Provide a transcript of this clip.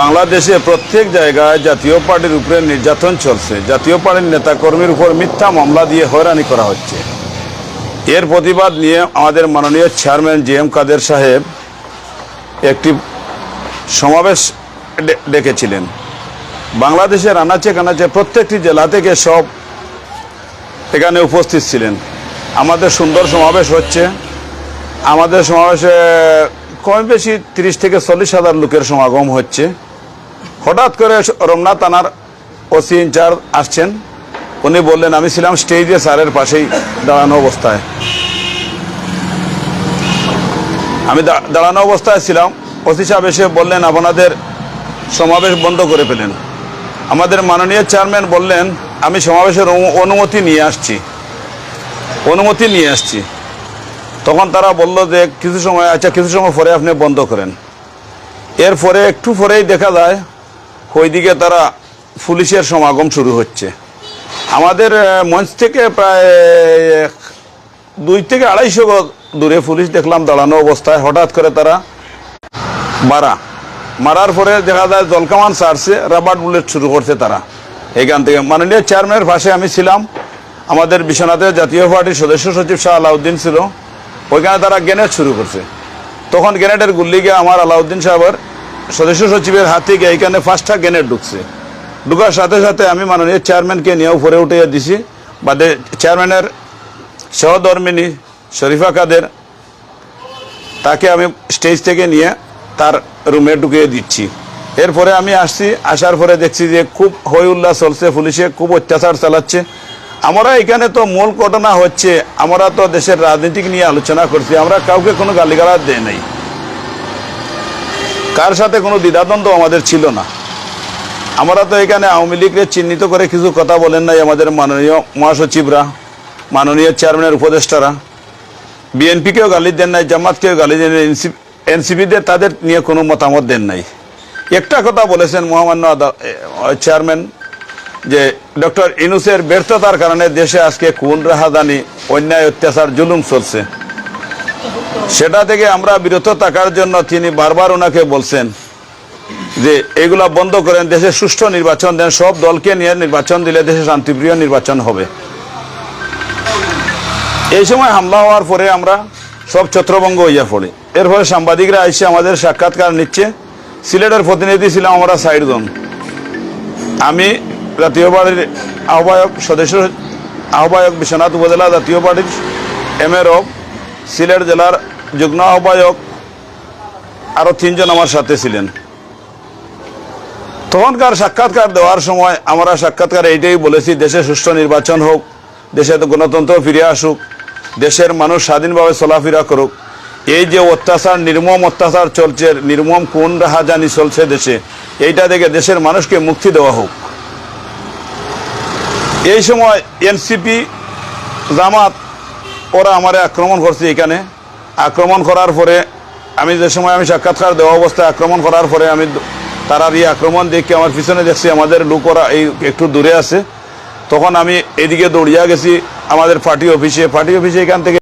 বাংলাদেশে প্রত্যেক জায়গায় জাতীয় পার্টির উপরে নির্যাতন চলছে। জাতীয় পার্টির নেতাকর্মীর উপর মিথ্যা মামলা দিয়ে হয়রানি করা হচ্ছে। এর প্রতিবাদ নিয়ে আমাদের মাননীয় চেয়ারম্যান জি এম কাদের সাহেব একটি সমাবেশ ডেকেছিলেন। বাংলাদেশের আনাচে কানাচে প্রত্যেকটি জেলা থেকে সব এখানে উপস্থিত ছিলেন। আমাদের সুন্দর সমাবেশ হচ্ছে। আমাদের সমাবেশে কম বেশি তিরিশ থেকে চল্লিশ হাজার লোকের সমাগম হচ্ছে। হঠাৎ করে রমনা থানার ওসি ইনচার্জ আসছেন। উনি বললেন, আমি ছিলাম স্টেজে, স্যারের পাশেই দাঁড়ানো অবস্থায়। আমি দাঁড়ানো অবস্থায় ছিলাম। ওসি সাহেব এসে বললেন, আপনাদের সমাবেশ বন্ধ করে ফেলেন। আমাদের মাননীয় চেয়ারম্যান বললেন, আমি সমাবেশের অনুমতি নিয়ে আসছি। অনুমতি নিয়ে আসছি। তখন তারা বলল যে, কিছু সময় আচ্ছা কিছু সময় পরে আপনি বন্ধ করেন। এরপরে একটু পরেই দেখা যায় ওইদিকে তারা পুলিশের সমাগম শুরু হচ্ছে। আমাদের মঞ্চ থেকে প্রায় দুই থেকে আড়াইশো দূরে পুলিশ দেখলাম দাঁড়ানো অবস্থায়। হঠাৎ করে তারা মারা। মারার পরে দেখা যায় জলকামান সারছে রাবার বুলেট শুরু করছে তারা। এইখান থেকে মাননীয় চেয়ারম্যানের পাশে আমি ছিলাম। আমাদের বিশ্বনাথের জাতীয় পার্টির সদস্য সচিব শাহ আলাউদ্দিন ছিল। ওইখানে তারা গ্রেনেড শুরু করছে। তখন গ্রেনেডের গুল্লি গিয়ে আমার আলাউদ্দিন সাহেবের সদস্য সচিবের হাতে গিয়ে এখানে ফার্স্টটা গ্রেনেড ঢুকছে। ঢুকার সাথে সাথে আমি মাননীয় চেয়ারম্যানকে নিয়ে উপরে উঠে দিছি। বাদে চেয়ারম্যানের সহধর্মিনী শরীফা কাদের, তাকে আমি স্টেজ থেকে নিয়ে তার রুমে ঢুকিয়ে দিচ্ছি। এরপরে আমি আসছি, আসার পরে দেখছি যে খুব হই উল্লাস চলছে, পুলিশে খুব অত্যাচার চালাচ্ছে। আমরা এখানে তো মূল ঘটনা হচ্ছে, আমরা তো দেশের রাজনীতিক নিয়ে আলোচনা করছি, আমরা কাউকে কোনো গালিগালাজ দেয় নাই। কার সাথে কোনো দ্বিধাদ্বন্দ্ব আমাদের ছিল না। আমরা তো এখানে আওয়ামী লীগকে চিহ্নিত করে কিছু কথা বলেন নাই আমাদের মাননীয় মহাসচিবরা, মাননীয় চেয়ারম্যানের উপদেষ্টারা। বিএনপিকেও গালি দেন নাই, জামাতকেও গালি দেন এনসিপিদের তাদের নিয়ে কোনো মতামত দেন নাই। একটা কথা বলেছেন মহামান্য চেয়ারম্যান, যে ডক্টর ইনুসের ব্যর্থতার কারণে দেশে আজকে খুন, রাহাদানি, অন্যায়, অত্যাচার, জুলুম চলছে। সেটা থেকে আমরা বিরত থাকার জন্য তিনি বারবার ওনাকে বলছেন যে এগুলা বন্ধ করেন, দেশে সুষ্ঠু নির্বাচন দেন, সব দলকে নিয়ে নির্বাচন দিলে দেশে শান্তিপ্রিয় নির্বাচন হবে। এই সময় হামলা হওয়ার পরে আমরা সব ছত্রভঙ্গ হইয়া পড়ি। এরপরে সাংবাদিকরা এসে আমাদের সাক্ষাৎকার নিচ্ছে। সিলেটের প্রতিনিধি ছিলাম আমরা সাইড জন আমি জাতীয় পার্টির আহ্বায়ক, সদস্য আহ্বায়ক বিশ্বনাথ উপজেলা জাতীয় পার্টির এম এর সিলেট জেলার যুগ্ম আহ্বায়ক আরও তিনজন আমার সাথে ছিলেন। তখনকার সাক্ষাৎকার দেওয়ার সময় আমরা সাক্ষাৎকার এইটাই বলেছি, দেশে সুষ্ঠু নির্বাচন হোক, দেশে গণতন্ত্র ফিরে আসুক, দেশের মানুষ স্বাধীনভাবে চলাফেরা করুক। এই যে অত্যাচার, নির্মম অত্যাচার চলছে, নির্মম কোন রাহাজানি চলছে দেশে, এইটা থেকে দেশের মানুষকে মুক্তি দেওয়া হোক। এই সময় এনসিপি জামাত ওরা আমারে আক্রমণ করছে এখানে। আক্রমণ করার পরে আমি যে সময় আমি সাক্ষাৎকার দেওয়া অবস্থায় আক্রমণ করার পরে আমি তারার এই আক্রমণ দেখে আমার পিছনে দেখছি আমাদের লোকরা এই একটু দূরে আছে। তখন আমি এদিকে দৌড়িয়া গেছি, আমাদের পার্টি অফিসে। পার্টি অফিসে এখান থেকে